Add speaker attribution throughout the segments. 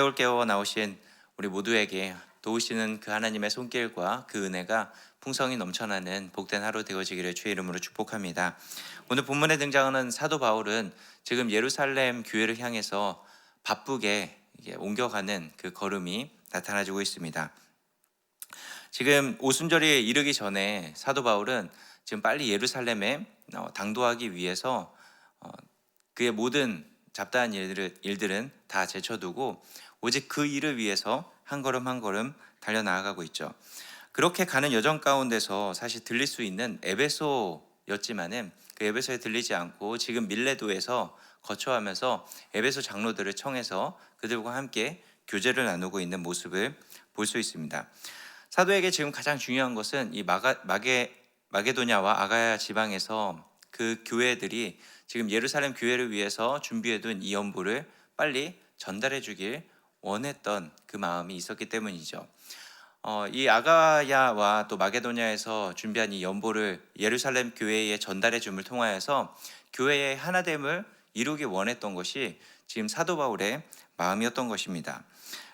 Speaker 1: 깨울 깨워 나오신 우리 모두에게 도우시는 그 하나님의 손길과 그 은혜가 풍성히 넘쳐나는 복된 하루 되어지기를 주의 이름으로 축복합니다. 오늘 본문에 등장하는 사도 바울은 지금 예루살렘 교회를 향해서 바쁘게 옮겨가는 그 걸음이 나타나지고 있습니다. 지금 오순절이 이르기 전에 사도 바울은 지금 빨리 예루살렘에 어, 당도하기 위해서 어, 그의 모든 잡다한 일들은 다 제쳐두고 오직 그 일을 위해서 한 걸음 한 걸음 달려 나아가고 있죠. 그렇게 가는 여정 가운데서 사실 들릴 수 있는 에베소였지만은 그 에베소에 들리지 않고 지금 밀레도에서 거쳐하면서 에베소 장로들을 청해서 그들과 함께 교제를 나누고 있는 모습을 볼 수 있습니다. 사도에게 지금 가장 중요한 것은 이 마가, 마게 마게도냐와 아가야 지방에서 그 교회들이 지금 예루살렘 교회를 위해서 준비해둔 이 연보를 빨리 전달해 주길 원했던 그 마음이 있었기 때문이죠. 어, 이 아가야와 또 마게도냐에서 준비한 이 연보를 예루살렘 교회에 전달해 줌을 통하여서 교회의 하나됨을 이루기 원했던 것이 지금 사도 바울의 마음이었던 것입니다.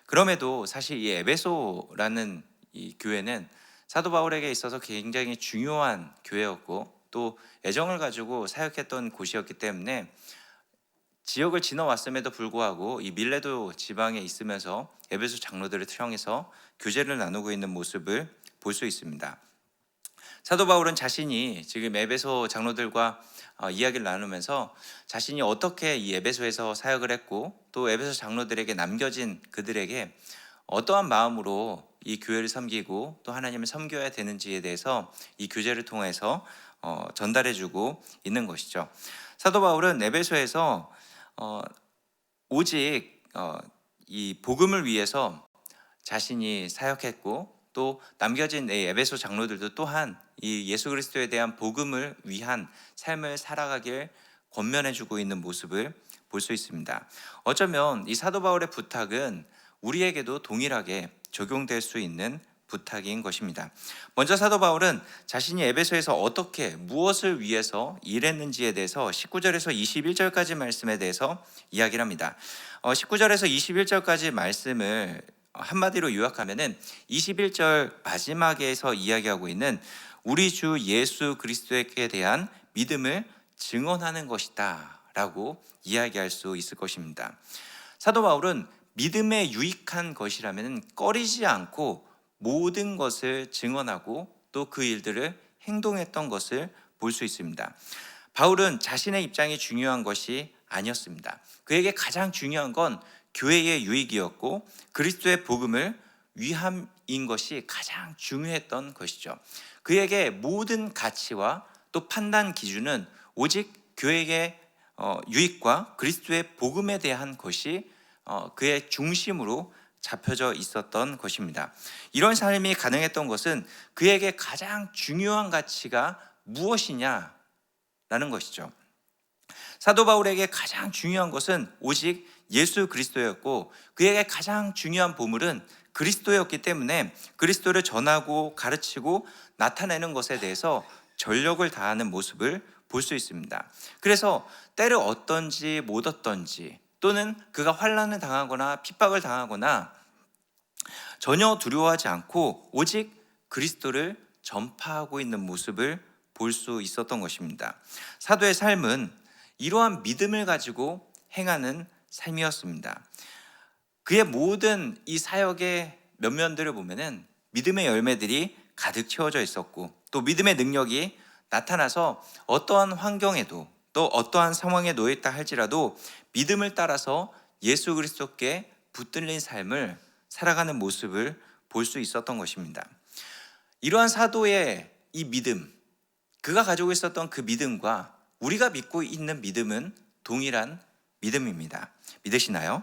Speaker 1: 그럼에도 사실 이 에베소라는 이 교회는 사도 바울에게 있어서 굉장히 중요한 교회였고 또 애정을 가지고 사역했던 곳이었기 때문에 지역을 지나왔음에도 불구하고 이 밀레도 지방에 있으면서 에베소 장로들을 통해서 교제를 나누고 있는 모습을 볼 수 있습니다. 사도 바울은 자신이 지금 에베소 장로들과 어, 이야기를 나누면서 자신이 어떻게 이 에베소에서 사역을 했고 또 에베소 장로들에게 남겨진 그들에게 어떠한 마음으로 이 교회를 섬기고 또 하나님을 섬겨야 되는지에 대해서 이 교제를 통해서 어, 전달해주고 있는 것이죠. 사도 바울은 에베소에서 어, 오직 어, 이 복음을 위해서 자신이 사역했고 또 남겨진 이 에베소 장로들도 또한 이 예수 그리스도에 대한 복음을 위한 삶을 살아가길 권면해주고 있는 모습을 볼 수 있습니다. 어쩌면 이 사도 바울의 부탁은 우리에게도 동일하게 적용될 수 있는 부탁인 것입니다. 먼저 사도 바울은 자신이 에베소에서 어떻게 무엇을 위해서 일했는지에 대해서 19절에서 21절까지 말씀에 대해서 이야기를 합니다. 어, 19절에서 21절까지 말씀을 한마디로 요약하면은 21절 마지막에서 이야기하고 있는 우리 주 예수 그리스도에 대한 믿음을 증언하는 것이다라고 이야기할 수 있을 것입니다. 사도 바울은 믿음에 유익한 것이라면 꺼리지 않고 모든 것을 증언하고 또 그 일들을 행동했던 것을 볼 수 있습니다. 바울은 자신의 입장이 중요한 것이 아니었습니다. 그에게 가장 중요한 건 교회의 유익이었고 그리스도의 복음을 위함인 것이 가장 중요했던 것이죠. 그에게 모든 가치와 또 판단 기준은 오직 교회의 어, 유익과 그리스도의 복음에 대한 것이 어, 그의 중심으로 잡혀져 있었던 것입니다. 이런 삶이 가능했던 것은 그에게 가장 중요한 가치가 무엇이냐라는 것이죠. 사도 바울에게 가장 중요한 것은 오직 예수 그리스도였고 그에게 가장 중요한 보물은 그리스도였기 때문에 그리스도를 전하고 가르치고 나타내는 것에 대해서 전력을 다하는 모습을 볼 수 있습니다. 그래서 때를 얻던지 못 얻던지 또는 그가 환란을 당하거나 핍박을 당하거나 전혀 두려워하지 않고 오직 그리스도를 전파하고 있는 모습을 볼 수 있었던 것입니다. 사도의 삶은 이러한 믿음을 가지고 행하는 삶이었습니다. 그의 모든 이 사역의 면면들을 보면은 믿음의 열매들이 가득 채워져 있었고 또 믿음의 능력이 나타나서 어떠한 환경에도 또 어떠한 상황에 놓여 있다 할지라도 믿음을 따라서 예수 그리스도께 붙들린 삶을 살아가는 모습을 볼 수 있었던 것입니다. 이러한 사도의 이 믿음, 그가 가지고 있었던 그 믿음과 우리가 믿고 있는 믿음은 동일한 믿음입니다. 믿으시나요?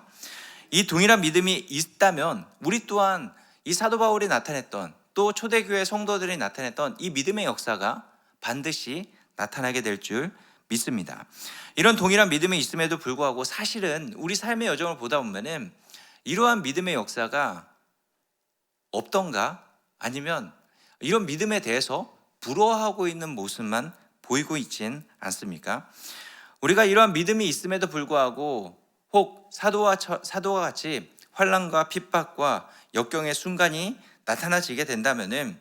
Speaker 1: 이 동일한 믿음이 있다면 우리 또한 이 사도 바울이 나타냈던 또 초대교회 성도들이 나타냈던 이 믿음의 역사가 반드시 나타나게 될줄 믿습니다. 이런 동일한 믿음이 있음에도 불구하고 사실은 우리 삶의 여정을 보다 보면은 이러한 믿음의 역사가 없던가 아니면 이런 믿음에 대해서 부러워하고 있는 모습만 보이고 있진 않습니까? 우리가 이러한 믿음이 있음에도 불구하고 혹 사도와 처- 사도와 같이 환란과 핍박과 역경의 순간이 나타나지게 된다면은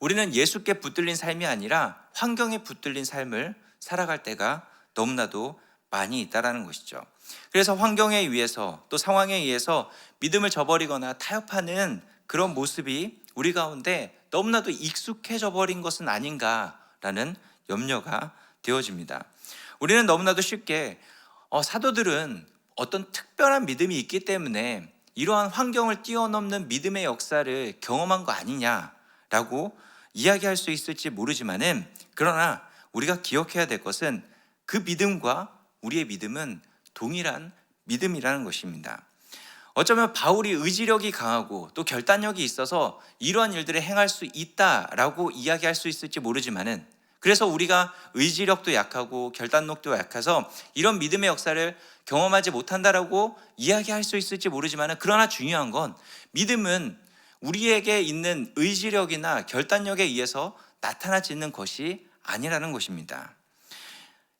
Speaker 1: 우리는 예수께 붙들린 삶이 아니라 환경에 붙들린 삶을 살아갈 때가 너무나도 많이 있다라는 것이죠. 그래서 환경에 의해서 또 상황에 의해서 믿음을 저버리거나 타협하는 그런 모습이 우리 가운데 너무나도 익숙해져 버린 것은 아닌가라는 염려가 되어집니다. 우리는 너무나도 쉽게 어, 사도들은 어떤 특별한 믿음이 있기 때문에 이러한 환경을 뛰어넘는 믿음의 역사를 경험한 거 아니냐라고 이야기할 수 있을지 모르지만은 그러나 우리가 기억해야 될 것은 그 믿음과 우리의 믿음은 동일한 믿음이라는 것입니다. 어쩌면 바울이 의지력이 강하고 또 결단력이 있어서 이러한 일들을 행할 수 있다라고 이야기할 수 있을지 모르지만은 그래서 우리가 의지력도 약하고 결단력도 약해서 이런 믿음의 역사를 경험하지 못한다라고 이야기할 수 있을지 모르지만은 그러나 중요한 건 믿음은 우리에게 있는 의지력이나 결단력에 의해서 나타나지는 것이 아니라는 것입니다.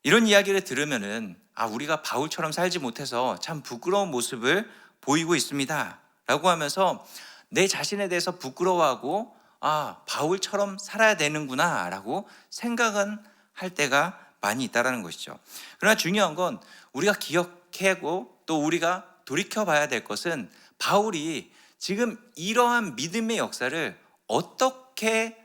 Speaker 1: 이런 이야기를 들으면은 아 우리가 바울처럼 살지 못해서 참 부끄러운 모습을 보이고 있습니다. 라고 하면서 내 자신에 대해서 부끄러워하고 아 바울처럼 살아야 되는구나라고 생각은 할 때가 많이 있다라는 것이죠. 그러나 중요한 건 우리가 기억하고 또 우리가 돌이켜 봐야 될 것은 바울이 지금 이러한 믿음의 역사를 어떻게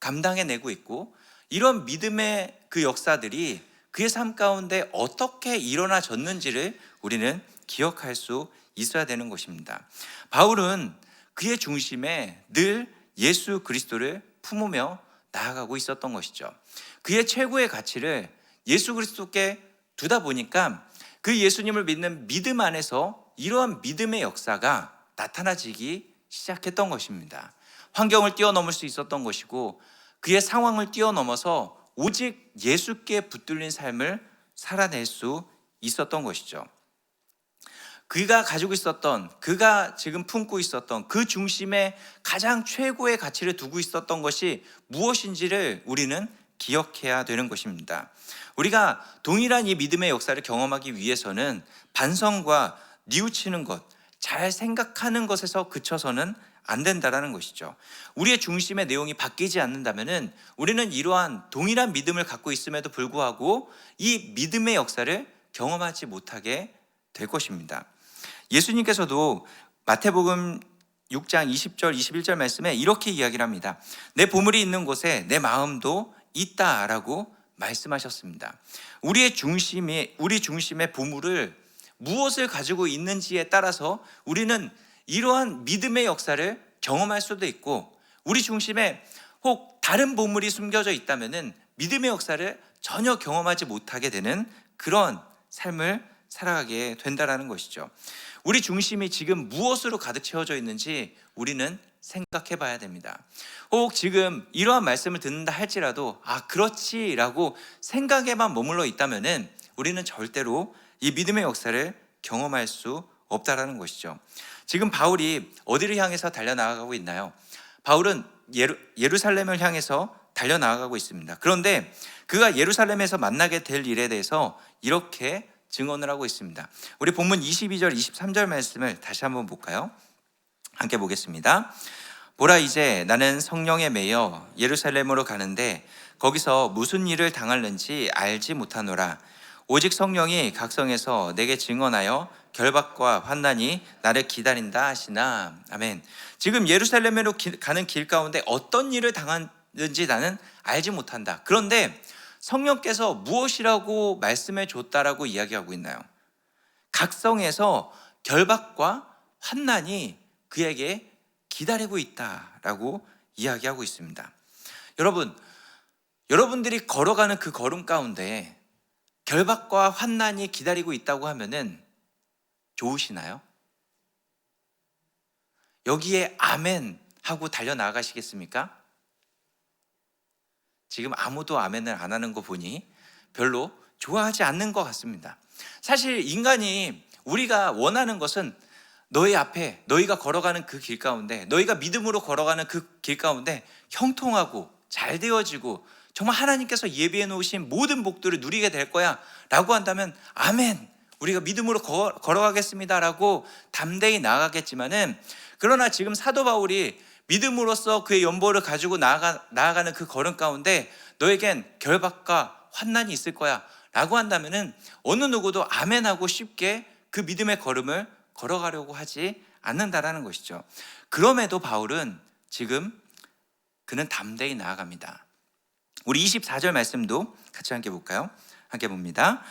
Speaker 1: 감당해내고 있고 이런 믿음의 그 역사들이 그의 삶 가운데 어떻게 일어나졌는지를 우리는 기억할 수 있어야 되는 것입니다. 바울은 그의 중심에 늘 예수 그리스도를 품으며 나아가고 있었던 것이죠. 그의 최고의 가치를 예수 그리스도께 두다 보니까 그 예수님을 믿는 믿음 안에서 이러한 믿음의 역사가 나타나지기 시작했던 것입니다. 환경을 뛰어넘을 수 있었던 것이고 그의 상황을 뛰어넘어서 오직 예수께 붙들린 삶을 살아낼 수 있었던 것이죠. 그가 가지고 있었던, 그가 지금 품고 있었던 그 중심에 가장 최고의 가치를 두고 있었던 것이 무엇인지를 우리는 기억해야 되는 것입니다. 우리가 동일한 이 믿음의 역사를 경험하기 위해서는 반성과 뉘우치는 것, 잘 생각하는 것에서 그쳐서는 안 된다라는 것이죠. 우리의 중심의 내용이 바뀌지 않는다면은 우리는 이러한 동일한 믿음을 갖고 있음에도 불구하고 이 믿음의 역사를 경험하지 못하게 될 것입니다. 예수님께서도 마태복음 6장 20절 21절 말씀에 이렇게 이야기를 합니다. 내 보물이 있는 곳에 내 마음도 있다라고 말씀하셨습니다. 우리의 중심이 우리 중심의 보물을 무엇을 가지고 있는지에 따라서 우리는 이러한 믿음의 역사를 경험할 수도 있고 우리 중심에 혹 다른 보물이 숨겨져 있다면은 믿음의 역사를 전혀 경험하지 못하게 되는 그런 삶을 살아가게 된다라는 것이죠. 우리 중심이 지금 무엇으로 가득 채워져 있는지 우리는 생각해 봐야 됩니다. 혹 지금 이러한 말씀을 듣는다 할지라도 아, 그렇지라고 생각에만 머물러 있다면은 우리는 절대로 이 믿음의 역사를 경험할 수 없다라는 것이죠. 지금 바울이 어디를 향해서 달려나가고 있나요? 바울은 예루, 예루살렘을 향해서 달려나가고 있습니다. 그런데 그가 예루살렘에서 만나게 될 일에 대해서 이렇게 증언을 하고 있습니다. 우리 본문 22절, 23절 말씀을 다시 한번 볼까요? 함께 보겠습니다. 보라 이제 나는 성령에 매여 예루살렘으로 가는데 거기서 무슨 일을 당할는지 알지 못하노라. 오직 성령이 각성해서 내게 증언하여 결박과 환난이 나를 기다린다 하시나. 아멘. 지금 예루살렘으로 가는 길 가운데 어떤 일을 당하는지 나는 알지 못한다. 그런데 성령께서 무엇이라고 말씀해 줬다라고 이야기하고 있나요? 각성에서 결박과 환난이 그에게 기다리고 있다라고 이야기하고 있습니다. 여러분, 여러분들이 걸어가는 그 걸음 가운데 결박과 환난이 기다리고 있다고 하면은 좋으시나요? 여기에 아멘 하고 달려 나가시겠습니까? 지금 아무도 아멘을 안 하는 거 보니 별로 좋아하지 않는 것 같습니다. 사실 인간이 우리가 원하는 것은 너희 앞에 너희가 걸어가는 그 길 가운데 너희가 믿음으로 걸어가는 그 길 가운데 형통하고 잘 되어지고 정말 하나님께서 예비해 놓으신 모든 복들을 누리게 될 거야 라고 한다면 아멘 우리가 믿음으로 거- 걸어가겠습니다 라고 담대히 나아가겠지만은 그러나 지금 사도 바울이 믿음으로써 그의 연보를 가지고 나아가, 나아가는 그 걸음 가운데 너에겐 결박과 환난이 있을 거야 라고 한다면은 어느 누구도 아멘하고 쉽게 그 믿음의 걸음을 걸어가려고 하지 않는다라는 것이죠. 그럼에도 바울은 지금 그는 담대히 나아갑니다. 우리 24절 말씀도 같이 함께 볼까요? 함께 봅니다.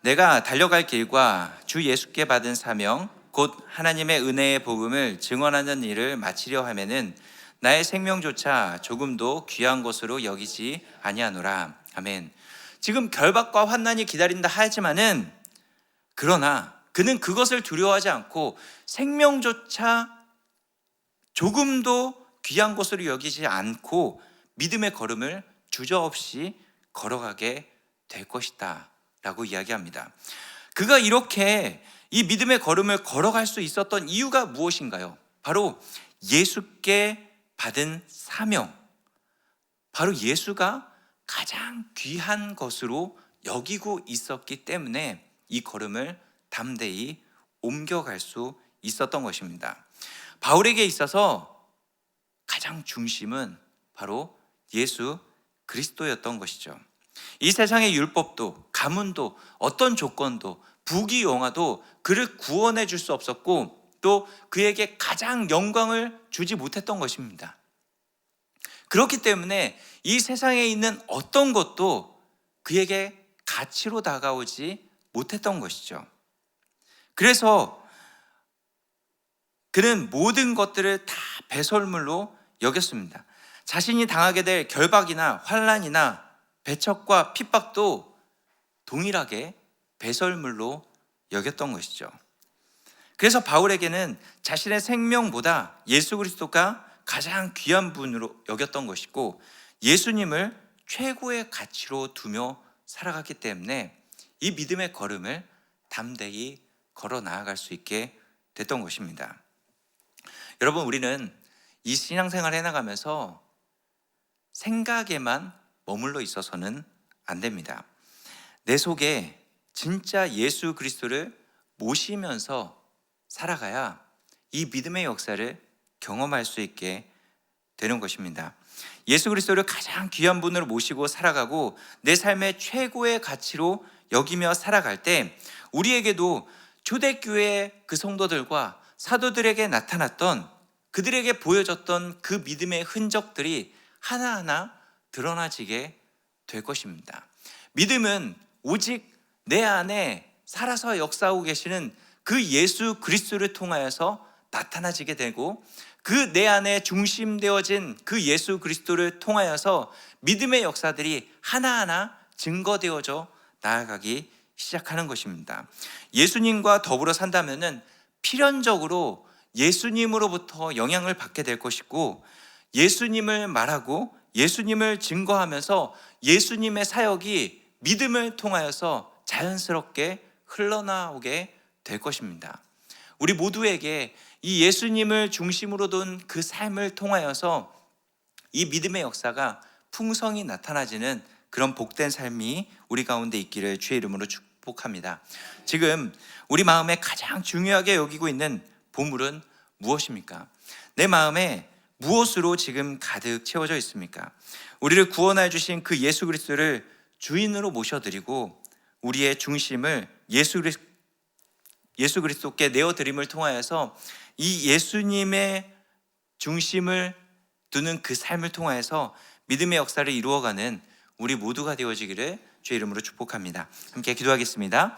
Speaker 1: 내가 달려갈 길과 주 예수께 받은 사명 곧 하나님의 은혜의 복음을 증언하는 일을 마치려 하면은 나의 생명조차 조금도 귀한 것으로 여기지 아니하노라. 아멘. 지금 결박과 환난이 기다린다 하지만은 그러나 그는 그것을 두려워하지 않고 생명조차 조금도 귀한 것으로 여기지 않고 믿음의 걸음을 주저없이 걸어가게 될 것이다. 라고 이야기합니다. 그가 이렇게 이 믿음의 걸음을 걸어갈 수 있었던 이유가 무엇인가요? 바로 예수께 받은 사명. 바로 예수가 가장 귀한 것으로 여기고 있었기 때문에 이 걸음을 담대히 옮겨갈 수 있었던 것입니다. 바울에게 있어서 가장 중심은 바로 예수 그리스도였던 것이죠. 이 세상의 율법도 가문도 어떤 조건도 부귀 영화도 그를 구원해 줄 수 없었고 또 그에게 가장 영광을 주지 못했던 것입니다. 그렇기 때문에 이 세상에 있는 어떤 것도 그에게 가치로 다가오지 못했던 것이죠. 그래서 그는 모든 것들을 다 배설물로 여겼습니다. 자신이 당하게 될 결박이나 환란이나 배척과 핍박도 동일하게 배설물로 여겼던 것이죠. 그래서 바울에게는 자신의 생명보다 예수 그리스도가 가장 귀한 분으로 여겼던 것이고 예수님을 최고의 가치로 두며 살아갔기 때문에 이 믿음의 걸음을 담대히 걸어 나아갈 수 있게 됐던 것입니다. 여러분 우리는 이 신앙생활 해나가면서 생각에만 머물러 있어서는 안 됩니다. 내 속에 진짜 예수 그리스도를 모시면서 살아가야 이 믿음의 역사를 경험할 수 있게 되는 것입니다. 예수 그리스도를 가장 귀한 분으로 모시고 살아가고 내 삶의 최고의 가치로 여기며 살아갈 때 우리에게도 초대교회 그 성도들과 사도들에게 나타났던 그들에게 보여졌던 그 믿음의 흔적들이 하나하나 드러나지게 될 것입니다. 믿음은 오직 내 안에 살아서 역사하고 계시는 그 예수 그리스도를 통하여서 나타나지게 되고 그 내 안에 중심되어진 그 예수 그리스도를 통하여서 믿음의 역사들이 하나하나 증거되어져 나아가기 시작하는 것입니다. 예수님과 더불어 산다면은 필연적으로 예수님으로부터 영향을 받게 될 것이고 예수님을 말하고 예수님을 증거하면서 예수님의 사역이 믿음을 통하여서 자연스럽게 흘러나오게 될 것입니다. 우리 모두에게 이 예수님을 중심으로 둔 그 삶을 통하여서 이 믿음의 역사가 풍성히 나타나지는 그런 복된 삶이 우리 가운데 있기를 주의 이름으로 축복합니다. 지금 우리 마음에 가장 중요하게 여기고 있는 보물은 무엇입니까? 내 마음에 무엇으로 지금 가득 채워져 있습니까? 우리를 구원해 주신 그 예수 그리스도를 주인으로 모셔드리고 우리의 중심을 예수 예수 그리스도께 내어 드림을 통하여서 이 예수님의 중심을 두는 그 삶을 통하여서 믿음의 역사를 이루어가는 우리 모두가 되어지기를 주의 이름으로 축복합니다. 함께 기도하겠습니다.